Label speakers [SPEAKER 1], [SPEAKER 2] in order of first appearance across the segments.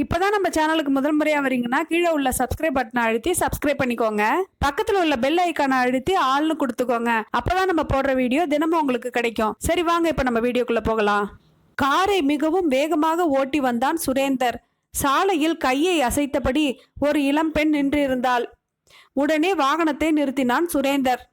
[SPEAKER 1] இப்போதான் நம்ம சேனலுக்கு முதல் முறையாக வரீங்கன்னா கீழே உள்ள சப்ஸ்கிரைப் பட்டனை அழுத்தி சப்ஸ்கிரைப் பண்ணிக்கோங்க. பக்கத்தில் உள்ள பெல் ஐக்கானை அழுத்தி ஆள்னு கொடுத்துக்கோங்க. அப்போதான் நம்ம போடுற வீடியோ தினமும் உங்களுக்கு கிடைக்கும். சரி வாங்க இப்போ நம்ம வீடியோக்குள்ளே போகலாம். காரை மிகவும் வேகமாக ஓட்டி வந்தான் சுரேந்தர். சாலையில் கையை அசைத்தபடி ஒரு இளம்பெண் நின்றிருந்தாள். உடனே வாகனத்தை நிறுத்தினான் சுரேந்தர்.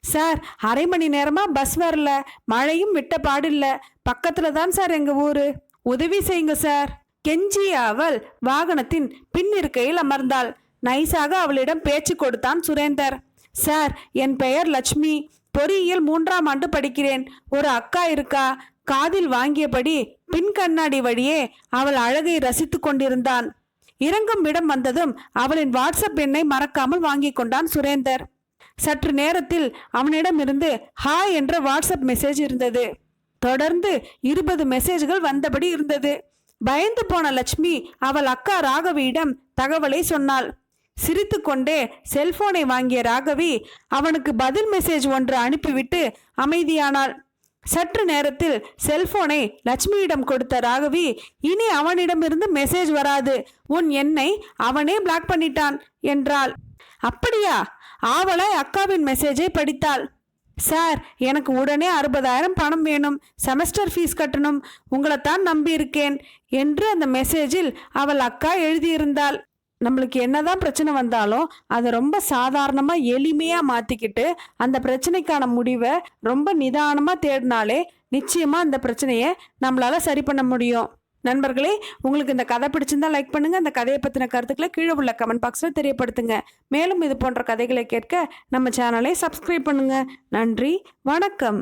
[SPEAKER 1] சார் அரை மணி நேரமா பஸ் வரல. மழையும் விட்ட பாடில்ல. பக்கத்துல தான் சார் எங்க ஊரு. உதவி செய்யுங்க சார். கெஞ்சிய அவள் வாகனத்தின் பின் இருக்கையில் அமர்ந்தாள். நைஸாக அவளிடம் பேச்சு கொடுத்தான் சுரேந்தர். சார் என் பெயர் லட்சுமி. பொறியியல் மூன்றாம் ஆண்டு படிக்கிறேன். ஒரு அக்கா இருக்கா? காதில் வாங்கியபடி பின் கண்ணாடி வழியே அவள் அழகை ரசித்து கொண்டிருந்தான். இறங்கும் இடம் வந்ததும் அவளின் வாட்ஸ்அப் எண்ணை மறக்காமல் வாங்கி கொண்டான் சுரேந்தர். சற்று நேரத்தில் அவனிடமிருந்து ஹாய் என்ற வாட்ஸ்அப் மெசேஜ் இருந்தது. தொடர்ந்து இருபது மெசேஜ்கள் வந்தபடி இருந்தது. பயந்து போன லட்சுமி அவள் அக்கா ராகவியிடம் தகவலை சொன்னாள். சிரித்துக்கொண்டே செல்போனை வாங்கிய ராகவி அவனுக்கு பதில் மெசேஜ் ஒன்று அனுப்பிவிட்டு அமைதியானாள். சற்று நேரத்தில் செல்போனை லட்சுமியிடம் கொடுத்த ராகவி இனி அவனிடமிருந்து மெசேஜ் வராது உன் எண்ணை அவனே பிளாக் பண்ணிட்டான் என்றாள். அப்படியா? ஆவலாய் அக்காவின் மெசேஜை படித்தாள். சார் எனக்கு உடனே அறுபதாயிரம் பணம் வேணும். செமஸ்டர் ஃபீஸ் கட்டணும். உங்களைத்தான் நம்பி இருக்கேன் என்று அந்த மெசேஜில் அவள் அக்கா எழுதியிருந்தாள். நம்மளுக்கு என்னதான் பிரச்சனை வந்தாலும் அதை ரொம்ப சாதாரணமாக எளிமையாக மாற்றிக்கிட்டு அந்த பிரச்சனைக்கான முடிவை ரொம்ப நிதானமாக தேடினாலே நிச்சயமாக அந்த பிரச்சனையை நம்மளால் சரி பண்ண முடியும். நண்பர்களே உங்களுக்கு இந்த கதை பிடிச்சிருந்தா லைக் பண்ணுங்க. இந்த கதையை பற்றின கருத்துக்களை கீழே உள்ள கமெண்ட் பாக்ஸில் தெரியப்படுத்துங்க. மேலும் இது போன்ற கதைகளை கேட்க நம்ம சேனலை சப்ஸ்கிரைப் பண்ணுங்க. நன்றி வணக்கம்.